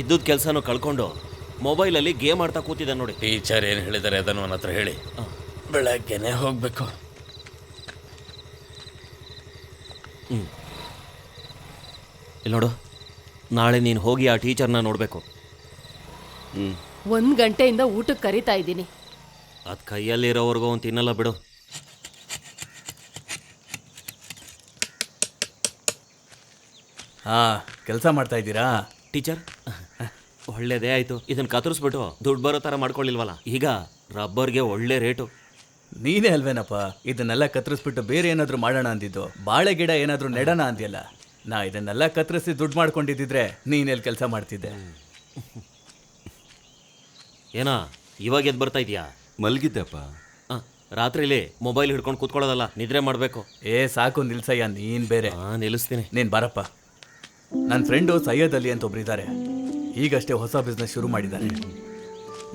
ಇದ್ದದ ಕೆಲಸನೂ ಕಳ್ಕೊಂಡು ಮೊಬೈಲಲ್ಲಿ ಗೇಮ್ ಆಡ್ತಾ ಕೂತಿದ್ದ ನೋಡಿ. ಟೀಚರ್ ಏನು ಹೇಳಿದ್ದಾರೆ ಅದನ್ನು ನನ್ನ ಹತ್ರ ಹೇಳಿ. ಬೆಳಗ್ಗೆನೆ ಹೋಗ್ಬೇಕು. ಇಲ್ಲಿ ನೋಡು ನಾಳೆ ನೀನು ಹೋಗಿ ಆ ಟೀಚರ್ನ ನೋಡಬೇಕು. ಒಂದು ಗಂಟೆಯಿಂದ ಊಟಕ್ಕೆ ಕರಿತಾ ಇದ್ದೀನಿ. ಅದು ಕೈಯಲ್ಲಿರೋವರೆಗೂ ಅವ್ನು ತಿನ್ನಲ್ಲ ಬಿಡು. ಹಾಂ ಕೆಲಸ ಮಾಡ್ತಾ ಇದ್ದೀರಾ? ಟೀಚರ್ ಒಳ್ಳೇದೇ ಆಯ್ತು. ಇದನ್ನ ಕತ್ತರಿಸ್ಬಿಟ್ಟು ದುಡ್ಡು ಬರೋ ಥರ ಮಾಡ್ಕೊಳ್ಳಿಲ್ವಲ್ಲ? ಈಗ ರಬ್ಬರ್ಗೆ ಒಳ್ಳೆ ರೇಟು. ನೀನೇ ಅಲ್ವೇನಪ್ಪ? ಇದನ್ನೆಲ್ಲ ಕತ್ತರಿಸ್ಬಿಟ್ಟು ಬೇರೆ ಏನಾದರೂ ಮಾಡೋಣ ಅಂದಿದ್ದು? ಬಾಳೆ ಗಿಡ ಏನಾದರೂ ನೆಡೋಣ ಅಂದಿಲ್ಲ ನಾ ಇದನ್ನೆಲ್ಲ ಕತ್ತರಿಸಿ ದುಡ್ಡು ಮಾಡ್ಕೊಂಡಿದ್ದಿದ್ರೆ ನೀನೆಲ್ಲಿ ಕೆಲಸ ಮಾಡ್ತಿದ್ದೆ? ಏನಾ ಇವಾಗ ಎದ್ದು ಬರ್ತಾ ಇದೆಯಾ? ಮಲಗಿದ್ದೆಪ್ಪ. ಆ, ರಾತ್ರಿಲಿ ಮೊಬೈಲ್ ಹಿಡ್ಕೊಂಡು ಕೂತ್ಕೊಳ್ಳೋದಲ್ಲ ನಿದ್ರೆ ಮಾಡಬೇಕು. ಏ ಸಾಕು ನಿಲ್ಸಯ್ಯ ನೀನ್ ಬೇರೆ. ಹಾಂ ನಿಲ್ಲಿಸ್ತೀನಿ. ನೀನ್ ಬರಪ್ಪ. ನನ್ನ ಫ್ರೆಂಡು ಸೈಯದ್ ಅಲಿ ಅಂತ ಒಬ್ರು ಇದ್ದಾರೆ ಈಗಷ್ಟೇ ಹೊಸ ಬಿಸ್ನೆಸ್ ಶುರು ಮಾಡಿದ್ದಾರೆ.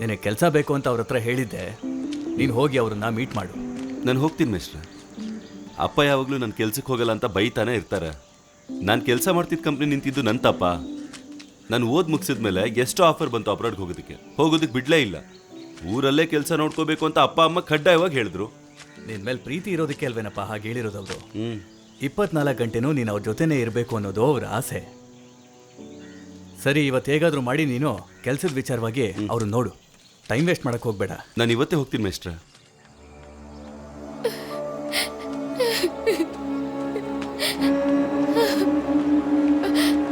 ನಿನಗೆ ಕೆಲಸ ಬೇಕು ಅಂತ ಅವ್ರ ಹತ್ರ ಹೇಳಿದ್ದೆ ನೀನು ಹೋಗಿ ಅವ್ರನ್ನ ಮೀಟ್ ಮಾಡು. ನಾನು ಹೋಗ್ತೀನಿ ಮಿಸ್ಟರ್. ಅಪ್ಪ ಯಾವಾಗಲೂ ನನ್ನ ಕೆಲ್ಸಕ್ಕೆ ಹೋಗಲ್ಲ ಅಂತ ಬೈತಾನೆ ಇರ್ತಾರೆ. ನಾನು ಕೆಲಸ ಮಾಡ್ತಿದ್ದ ಕಂಪ್ನಿ ನಿಂತಿದ್ದು ನನ್ನ ತಪ್ಪ. ನಾನು ಓದ್ ಮುಗಿಸಿದ ಮೇಲೆ ಎಷ್ಟೋ ಆಫರ್ ಬಂತು ಅಬ್ರಾಡ್ಗೆ ಹೋಗೋದಕ್ಕೆ. ಹೋಗೋದಕ್ಕೆ ಬಿಡಲೇ ಇಲ್ಲ. ಊರಲ್ಲೇ ಕೆಲಸ ನೋಡ್ಕೋಬೇಕು ಅಂತ ಅಪ್ಪ ಅಮ್ಮ ಕಡ್ಡಾಯವಾಗಿ ಹೇಳಿದ್ರು. ನಿನ್ನ ಮೇಲೆ ಪ್ರೀತಿ ಇರೋದಕ್ಕೆ ಅಲ್ವೇನಪ್ಪ ಹಾಗೆ ಹೇಳಿರೋದವ್ರು ಹ್ಞೂ ಇಪ್ಪತ್ನಾಲ್ಕು ಗಂಟೆನೂ ನೀನು ಅವ್ರ ಜೊತೆನೇ ಇರಬೇಕು ಅನ್ನೋದು ಅವ್ರ ಆಸೆ. ಸರಿ ಇವತ್ತು ಹೇಗಾದರೂ ಮಾಡಿ ನೀನು ಕೆಲಸದ ವಿಚಾರವಾಗಿ ಅವ್ರು ನೋಡು. ಟೈಮ್ ವೇಸ್ಟ್ ಮಾಡಕ್ ಹೋಗಬೇಡ. ನಾನು ಇವತ್ತೇ ಹೋಗ್ತೀನಿ ಮೇಸ್ಟ್ರ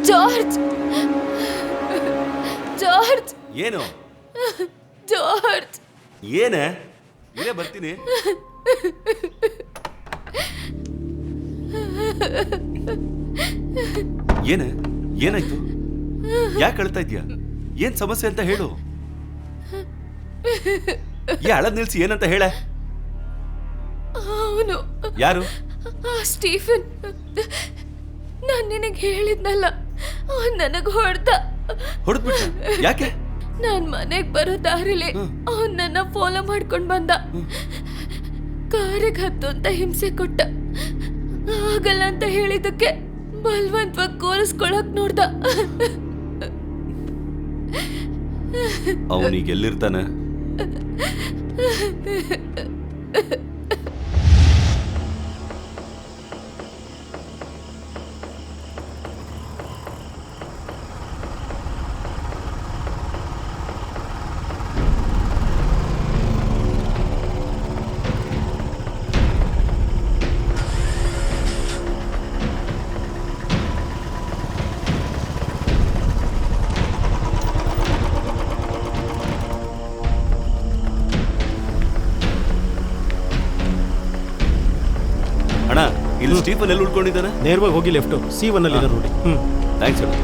ಜಾರ್ಜ್! ಜಾರ್ಜ್! ಏನು? ಜಾರ್ಜ್! ಏನೇ? ಇಲ್ಲೇ ಬರ್ತೀನಿ. ಏನೇ? ಏನಾಯ್ತು? ಯಾಕೆ ಅಳ್ತಾ ಇದ್ಯಾ ಏನ್ ಸಮಸ್ಯೆ ಅಂತ ಹೇಳು. ಈ ಅಳದ್ ನಿಲ್ಸಿ ಏನಂತ ಹೇಳ. ಅವನು. ಯಾರು? ಆ ಸ್ಟೀಫನ್. ನಾನು ನಿನಗೆ ಹೇಳಿದ್ನಲ್ಲ ಅವನ್ ನನಗೆ ಹೊಡೆದ. ಹೊಡೆದ್ಬಿಟ್ಟು? ಯಾಕೆ? ನಾನ್ ಮನೆಗ್ ಬರೋ ದಾರಿಲಿ ಅವನ್ ನನ್ನ ಫಾಲೋ ಮಾಡ್ಕೊಂಡ್ ಬಂದ. ಕಾರಿಗೆ ಹತ್ತು ಅಂತ ಹಿಂಸೆ ಕೊಟ್ಟ. ಆಗಲ್ಲ ಅಂತ ಹೇಳಿದಕ್ಕೆ ಬಲ್ವಂತವಾಗಿ ಕೋರಿಸ್ಕೊಳಕ್ ನೋಡ್ದ. ಅವನಿಗೆ ಎಲ್ಲಿರ್ತಾನೆ ಸ್ಟೀಫನ್ ಎಲ್ಲಿ ಉಳ್ಕೊಂಡಿದ್ದಾನೆ? ನೇರವಾಗಿ ಹೋಗಿ ಲೆಫ್ಟ್ ಸಿ ಒನ್ ಅಲ್ಲಿ ನೋಡಿ. ಹ್ಮ್. ಥ್ಯಾಂಕ್ಸ್ ಅಣ್ಣ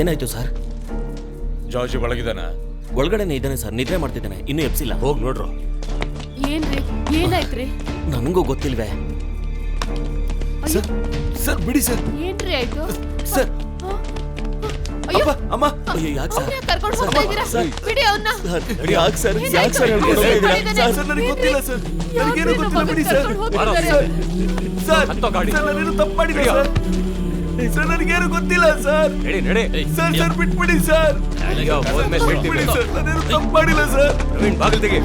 ಏನಾಯ್ತು ಸರ್? ಜಾರ್ಜ್ ಒಳಗಿದಾನ ಒಳಗಡೆನೇ ಇದ್ದಾನೆ ಸರ್ ನಿದ್ರೆ ಮಾಡ್ತಿದ್ದಾನೆ ಇನ್ನೂ ಎಪ್ಸಿಲ್ಲ ಹೋಗಿ ನೋಡ್ರು. ಏನ್ರಿ? ಏನಾಯ್ತ್ರಿ? ನನಗೂ ಗೊತ್ತಿಲ್ವೇ. ಸರ್ ಸರ್ ಬಿಡಿ ಸರ್. ಏನ್ರಿ ಆಯ್ತು? ಸರ್. ಅಯ್ಯೋ. ಅಮ್ಮ. ಅಯ್ಯೋ ಯಾಕೆ ಸರ್? ಕರ್ಕೊಂಡು ಹೋಗ್ತಾ ಇದ್ದೀರಾ? ಬಿಡಿ ಅವನ್ನ ಸರ್ ಯಾಕೆ ಸರ್? ಯಾಕೆ ಸರ್ ಹೇಳ್ಕೊಂಡು ಏನ್ ಹೋಗ್ತಾ ಇದ್ದೀರಾ? ಸರ್ ನನಗೆ ಗೊತ್ತಿಲ್ಲ ಸರ್. ನನಗೇನು ಗೊತ್ತಿಲ್ಲ ಬಿಡಿ ಸರ್. Sir sir. ನಾನೇನು ತಪ್ಪು ಮಾಡಿಲ್ಲ ಸರ್? ಸರ್ ನನಗೇನು ಗೊತ್ತಿಲ್ಲ ಸರ್ ನಡಿ ನಡಿ ಸರ್ ಸರ್ ಬಿಟ್ಬಿಡಿ ಸರ್ ಅಯ್ಯೋ, ಹೋದ್ಮೇಲೆ ಬಿಡ್ತೀವಿ. ಬಿಟ್ಬಿಡಿ ಸರ್ ನಾನೇನು ತಪ್ಪು ಮಾಡಿಲ್ಲ ಸರ್ ಪ್ರವೀಣ್ ಬಾಗಿಲು ತೆಗಿ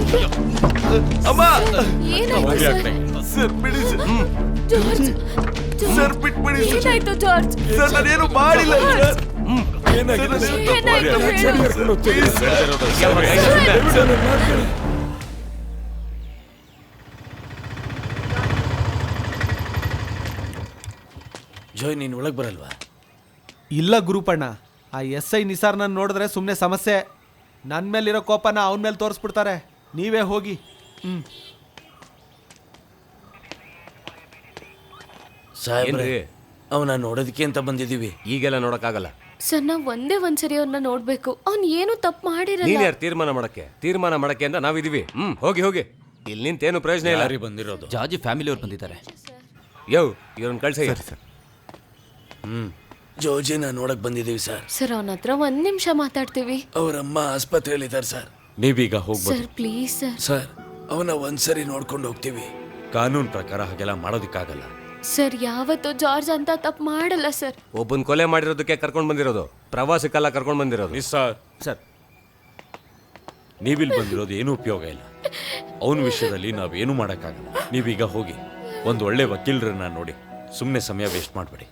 ಅಮ್ಮ ಏನಾಯ್ತು ಸರ್ ಸರ್ ಬಿಡಿ ಸರ್ ಜಾರ್ಜ್ ಸರ್ ಬಿಟ್ಬಿಡಿ ಸರ್ ಏನಾಯ್ತು ಜಾರ್ಜ್ ಸರ್ ನಾನೇನು ಮಾಡಿಲ್ಲ ಸರ್ ಏನಾಯ್ತು ಹೇಳು Please, ಸರ್. ಕೈ ಸುಮ್ನೆ. ಜೋಯ್ ನೀನು ಒಳಗೆ ಬರಲ್ವಾ? ಇಲ್ಲ ಗುರುಪಣ್ಣ. ಆ ಎಸ್ ಐ ನಿಸಾರ್ನ ನೋಡಿದ್ರೆ ಸುಮ್ಮನೆ ಸಮಸ್ಯೆ. ನನ್ನ ಮೇಲಿರೋ ಕೋಪನ ಅವನ ಮೇಲೆ ತೋರಿಸ್ಬಿಡ್ತಾರೆ. ನೀವೇ ಹೋಗಿ. ಹ್ಞೂ ಸಾಹೇಬ್ರೆ ಏನ್ರಿ? ಅವನ ನೋಡೋದಕ್ಕೆ ಅಂತ ಬಂದಿದ್ದೀವಿ. ಈಗೆಲ್ಲ ನೋಡೋಕ್ಕಾಗಲ್ಲ. ಸರ್ ನಾವ್ ಒಂದೇ ಒಂದ್ಸರಿ ಅವ್ರನ್ನ ನೋಡ್ಬೇಕು. ಅವ್ನ್ ಏನು ತಪ್ಪು ಮಾಡಿರಲ್ಲ. ನೀನ್ ಯಾರು ತೀರ್ಮಾನ ಮಾಡಕ್ಕೆ? ತೀರ್ಮಾನ ಮಾಡಕ್ಕೆ ಅಂತ ನಾವಿದೀವಿ ಹ್ಮ್ ಹೋಗಿ ಹೋಗಿ. ಇಲ್ಲಿ ನಿಂತೇನು ಪ್ರಯೋಜನ ಇಲ್ಲ. ಯಾರಿ ಬಂದಿರೋದು? ಜಾಜಿ ಫ್ಯಾಮಿಲಿ ಅವ್ರು ಬಂದಿದ್ದಾರೆ ಯೋ ಇವ್ರನ್ನ ಕಳ್ಸ ಜೋಜಿನ ನೋಡಕ್ ಬಂದಿದ್ದೀವಿ ಸರ್. ಸರ್ ಅವನ ಹತ್ರ ಒಂದ್ ನಿಮಿಷ ಮಾತಾಡ್ತೀವಿ. ಅವರಮ್ಮ ಆಸ್ಪತ್ರೆಯಲ್ಲಿದ್ದಾರೆ ಸರ್. ನೀವೀಗ ಹೋಗ್ಬೋದು. Sir please sir. ಸರ್ ಅವನ ಒಂದ್ಸರಿ ನೋಡ್ಕೊಂಡು ಹೋಗ್ತೀವಿ. ಕಾನೂನು ಪ್ರಕಾರ ಹಾಗೆಲ್ಲ ಮಾಡೋದಕ್ಕಾಗಲ್ಲ. ಸರ್ ಯಾವತ್ತೂ ಜಾರ್ಜ್ ಅಂತ ತಪ್ಪು ಮಾಡಲ್ಲ ಸರ್. ಒಬ್ಬನ್ ಕೊಲೆ ಮಾಡಿರೋದಕ್ಕೆ ಕರ್ಕೊಂಡು ಬಂದಿರೋದು ಪ್ರವಾಸಕ್ಕೆಲ್ಲ ಕರ್ಕೊಂಡು ಬಂದಿರೋದು. ಸರ್ ಸರ್ ನೀವಿಲ್ಲಿ ಬಂದಿರೋದು ಏನೂ ಉಪಯೋಗ ಇಲ್ಲ. ಅವನ ವಿಷಯದಲ್ಲಿ ನಾವೇನು ಮಾಡೋಕ್ಕಾಗಲ್ಲ. ನೀವೀಗ ಹೋಗಿ ಒಂದು ಒಳ್ಳೆ ವಕೀಲರನ್ನ ನೋಡಿ. ಸುಮ್ಮನೆ ಸಮಯ ವೇಸ್ಟ್ ಮಾಡಬೇಡಿ.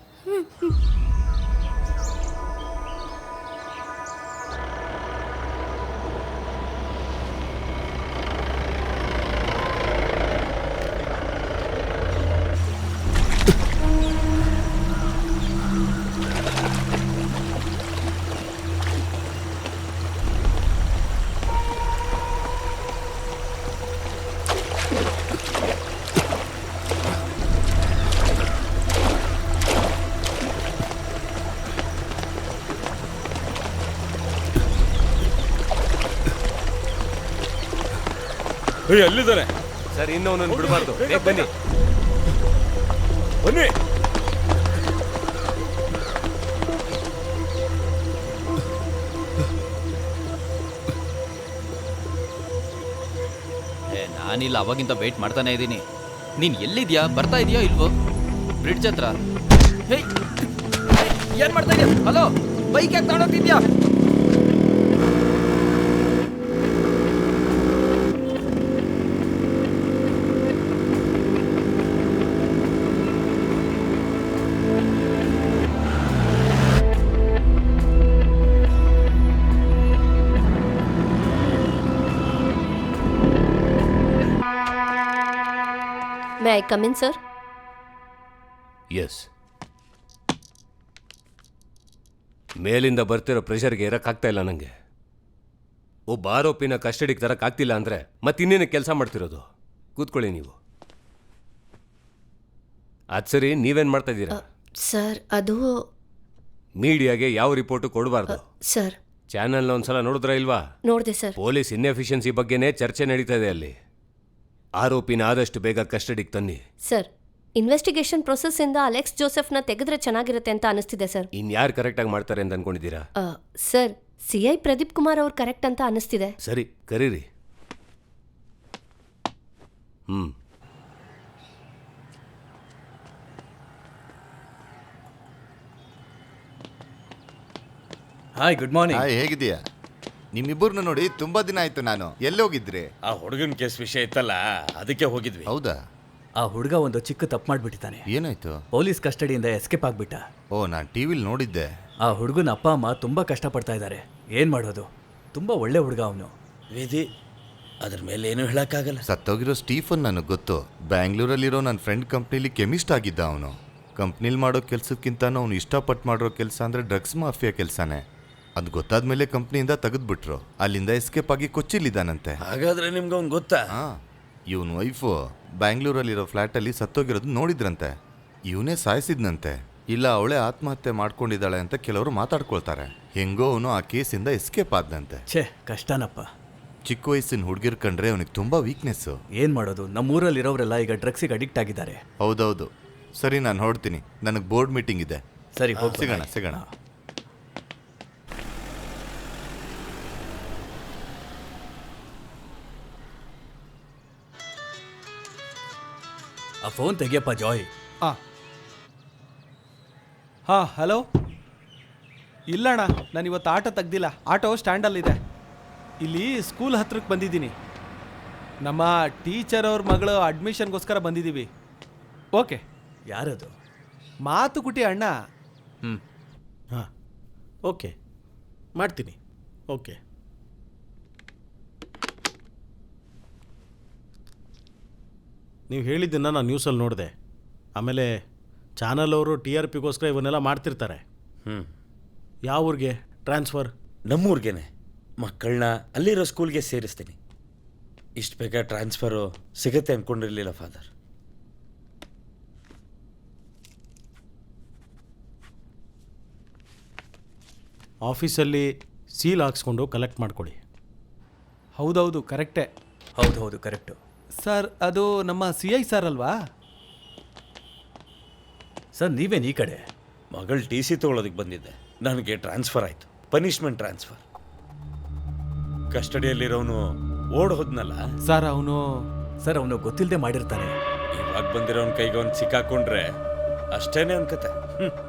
ಅಲ್ಲಿದ್ದಾರೆ ಸರ್ ಇನ್ನೊಂದನ್ನು ಬಿಡಬಾರ್ದು. ಬೇಗ ಬನ್ನಿ. ಬನ್ನಿ. ಏ ನಾನಿಲ್ಲ ಅವಾಗಿಂದ ವೇಟ್ ಮಾಡ್ತಾನೆ ಇದ್ದೀನಿ. ನೀನ್ ಎಲ್ಲಿದ್ಯಾ? ಬರ್ತಾ ಇದೆಯಾ ಇಲ್ವೋ? ಬ್ರಿಡ್ಜ್ ಹತ್ರ. ಹೇ ಏಯ್, ಏನ್ ಮಾಡ್ತಾ ಇದೀಯ? ಹಲೋ ಬೈಕ್ ಯಾಕೆ ತಗೊಂಡೋಗ್ತಿದ್ಯಾ? May I come in sir yes ಮೇಲಿಂದ ಬರ್ತಿರೋ ಪ್ರೆಷರ್ಗೆ ಇರೋಕ್ಕಾಗ್ತಾ ಇಲ್ಲ ನನಗೆ ಒಬ್ಬ ಆರೋಪಿನ ಕಸ್ಟಡಿಗೆ ಅಂದರೆ ಅಂದ್ರೆ ಮತ್ತಿನ್ನೇನು ಕೆಲಸ ಮಾಡ್ತಿರೋದು? ಕೂತ್ಕೊಳ್ಳಿ ನೀವು. ಅದು ಸರಿ ನೀವೇನ್ ಮಾಡ್ತಾ ಇದ್ದೀರಾ? ಸರ್ ಅದು ಮೀಡಿಯಾಗೆ ಯಾವ ರಿಪೋರ್ಟು ಕೊಡಬಾರ್ದು? ಸರ್. ಚಾನೆಲ್ನ ಒಂದ್ಸಲ ನೋಡಿದ್ರ ಇಲ್ವಾ? ನೋಡಿದೆ ಸರ್. ಪೊಲೀಸ್ ಇನ್ಎಫಿಷಿಯನ್ಸಿ ಬಗ್ಗೆನೇ ಚರ್ಚೆ ನಡೀತಾ ಇದೆ ಅಲ್ಲಿ. ಆರೋಪಿನ ಆದಷ್ಟು ಬೇಗ ಕಸ್ಟಡಿಗೆ ತನ್ನಿ. ಸರ್ ಇನ್ವೆಸ್ಟಿಗೇಷನ್ ಪ್ರೊಸೆಸ್ ಇಂದ ಅಲೆಕ್ಸ್ ಜೋಸೆಫ್ನ ತೆಗೆದ್ರೆ ಚೆನ್ನಾಗಿರುತ್ತೆ ಅಂತ ಅನಿಸ್ತಿದೆ ಸರ್. ಇನ್ಯಾರು ಕರೆಕ್ಟಾಗಿ ಮಾಡ್ತಾರೆ ಅಂತ ಅನ್ಕೊಂಡಿದ್ದೀರಾ? ಆ, sir C I Pradeep Kumar ಅವ್ರು ಕರೆಕ್ಟ್ ಅಂತ ಅನಿಸ್ತಿದೆ. ಸರಿ ಕರೀರಿ. ಹ್ಮ್. ಹಾಯ್ ಗುಡ್ ಮಾರ್ನಿಂಗ್ ಹಾಯ್ ಹೇಗಿದೀಯಾ ನಿಮ್ಮಿಬ್ಬರನ್ನ ನೋಡಿ ತುಂಬಾ ದಿನ ಆಯ್ತು ನಾನು. ಎಲ್ಲಿ ಹೋಗಿದ್ರಿ ಆ ಹುಡುಗನ ಕೇಸ್ ವಿಷಯ ಇತ್ತಲ್ಲ ಅದಕ್ಕೆ ಹೋಗಿದ್ವಿ. ಹೌದಾ? ಆ ಹುಡುಗ ಒಂದು ಚಿಕ್ಕ ತಪ್ಪು ಮಾಡ್ಬಿಟ್ಟಿದ್ದಾನೆ. ಏನಾಯ್ತು? ಪೊಲೀಸ್ ಕಸ್ಟಡಿಯಿಂದ ಎಸ್ಕೇಪ್ ಆಗ್ಬಿಟ್ಟ. ಓ ನಾನು ಟಿವಿಲಿ ನೋಡಿದ್ದೆ. ಆ ಹುಡುಗನ ಅಪ್ಪ ಅಮ್ಮ ತುಂಬಾ ಕಷ್ಟಪಡ್ತಾ ಇದ್ದಾರೆ. ಏನ್ ಮಾಡೋದು? ತುಂಬಾ ಒಳ್ಳೆ ಹುಡುಗ ಅವನು. ವೇದಿ ಅದ್ರ ಮೇಲೆ ಏನು ಹೇಳಕ್ಕಾಗಲ್ಲ. ಸತ್ತೋಗಿರೋ ಸ್ಟೀಫನ್ ನನಗೆ ಗೊತ್ತು. ಬ್ಯಾಂಗ್ಳೂರಲ್ಲಿರೋ ನನ್ನ ಫ್ರೆಂಡ್ ಕಂಪ್ನಿಲಿ ಕೆಮಿಸ್ಟ್ ಆಗಿದ್ದ ಅವನು. ಕಂಪ್ನಿಲಿ ಮಾಡೋ ಕೆಲಸಕ್ಕಿಂತ ಅವನು ಇಷ್ಟಪಟ್ಟು ಮಾಡಿರೋ ಕೆಲಸ ಅಂದರೆ ಡ್ರಗ್ಸ್ ಮಾಫಿಯಾ ಕೆಲಸನೇ. ಅದು ಗೊತ್ತಾದ್ಮೇಲೆ ಕಂಪ್ನಿಯಿಂದ ತೆಗೆದ್ಬಿಟ್ರು. ಅಲ್ಲಿಂದ ಎಸ್ಕೇಪ್ ಆಗಿ ಕೊಚ್ಚಿಲಿದ್ದಾನಂತೆ ಹಾಗಾದ್ರೆ ನಿಮ್ಗೆ ಅವ್ನು ಗೊತ್ತಾ? ಹಾ ಇವನ್ ವೈಫು ಬ್ಯಾಂಗ್ಳೂರಲ್ಲಿರೋ ಫ್ಲ್ಯಾಟಲ್ಲಿ ಸತ್ತೋಗಿರೋದು ನೋಡಿದ್ರಂತೆ. ಇವನೇ ಸಾಯಿಸಿದ್ನಂತೆ. ಇಲ್ಲ ಅವಳೇ ಆತ್ಮಹತ್ಯೆ ಮಾಡ್ಕೊಂಡಿದ್ದಾಳೆ ಅಂತ ಕೆಲವರು ಮಾತಾಡ್ಕೊಳ್ತಾರೆ. ಹೆಂಗೋ ಅವನು ಆ ಕೇಸಿಂದ ಎಸ್ಕೇಪ್ ಆದ್ನಂತೆ. ಛೇ ಕಷ್ಟನಪ್ಪ. ಚಿಕ್ಕ ವಯಸ್ಸಿನ ಹುಡುಗಿರ್ ಕಂಡ್ರೆ ಅವನಿಗೆ ತುಂಬಾ ವೀಕ್ನೆಸ್ಸು ಏನ್ ಮಾಡೋದು? ನಮ್ಮ ಊರಲ್ಲಿರೋರೆಲ್ಲ ಈಗ ಡ್ರಗ್ಸಿಗೆ ಅಡಿಕ್ಟ್ ಆಗಿದ್ದಾರೆ. ಹೌದೌದು. ಸರಿ ನಾನು ನೋಡ್ತೀನಿ. ನನಗೆ ಬೋರ್ಡ್ ಮೀಟಿಂಗ್ ಇದೆ. ಸರಿ ಹೋಗಿ ಸಿಗೋಣ ಸಿಗೋಣ. ಆ ಫೋನ್ ತೆಗಿಯಪ್ಪ ಜಾಯ್ ಹಾ ಹಾಂ ಹಲೋ ಇಲ್ಲಣ್ಣ ನಾನು ಇವತ್ತು ಆಟೋ ತೆಗ್ದಿಲ್ಲ. ಆಟೋ ಸ್ಟ್ಯಾಂಡಲ್ಲಿದೆ. ಇಲ್ಲಿ ಸ್ಕೂಲ್ ಹತ್ರಕ್ಕೆ ಬಂದಿದ್ದೀನಿ. ನಮ್ಮ ಟೀಚರ್ ಅವ್ರ ಮಗಳು ಅಡ್ಮಿಷನ್ಗೋಸ್ಕರ ಬಂದಿದ್ದೀವಿ ಓಕೆ ಯಾರದು? ಮಾತುಕುಟಿ ಅಣ್ಣ. ಹ್ಞೂ ಹಾಂ. ಓಕೆ ಮಾಡ್ತೀನಿ. ಓಕೆ ನೀವು ಹೇಳಿದ್ದನ್ನು ನಾನು ನ್ಯೂಸಲ್ಲಿ ನೋಡಿದೆ. ಆಮೇಲೆ ಚಾನಲ್ ಅವರು ಟಿ ಆರ್ ಪಿಗೋಸ್ಕರ ಇವನ್ನೆಲ್ಲ ಮಾಡ್ತಿರ್ತಾರೆ. ಹ್ಞೂ ಯಾವ ಊರಿಗೆ ಟ್ರಾನ್ಸ್ಫರ್. ನಮ್ಮೂರ್ಗೇನೆ. ಮಕ್ಕಳನ್ನ ಅಲ್ಲಿರೋ ಸ್ಕೂಲ್ಗೆ ಸೇರಿಸ್ತೀನಿ. ಇಷ್ಟು ಬೇಗ ಟ್ರಾನ್ಸ್ಫರು ಸಿಗುತ್ತೆ ಅಂದ್ಕೊಂಡಿರಲಿಲ್ಲ ಫಾದರ್. ಆಫೀಸಲ್ಲಿ ಸೀಲ್ ಹಾಕ್ಸ್ಕೊಂಡು ಕಲೆಕ್ಟ್ ಮಾಡ್ಕೊಳ್ಳಿ. ಹೌದೌದು ಕರೆಕ್ಟೇ. ಹೌದು ಹೌದು ಕರೆಕ್ಟು. ಸರ್ ಅದು ನಮ್ಮ ಸಿ ಐ ಸರ್ ಅಲ್ವಾ? ಸರ್ ನೀವೇನು ಈ ಕಡೆ? ಮಗಳು ಟಿ ಸಿ ತೊಗೊಳೋದಕ್ಕೆ ಬಂದಿದ್ದೆ. ನನಗೆ ಟ್ರಾನ್ಸ್ಫರ್ ಆಯಿತು. Punishment transfer. ಕಸ್ಟಡಿಯಲ್ಲಿರೋನು ಓಡ್ ಹೋದ್ನಲ್ಲ? ಸರ್ ಅವನು ಸರ್ ಅವನು ಗೊತ್ತಿಲ್ಲದೆ ಮಾಡಿರ್ತಾನೆ. ಇವಾಗ ಬಂದಿರೋನ್ ಕೈಗೆ ಅವ್ನು ಸಿಕ್ಕಾಕೊಂಡ್ರೆ ಅಷ್ಟೇನೆ ಅನ್ಕತೆ. ಕತೆ ಹ್ಮ್.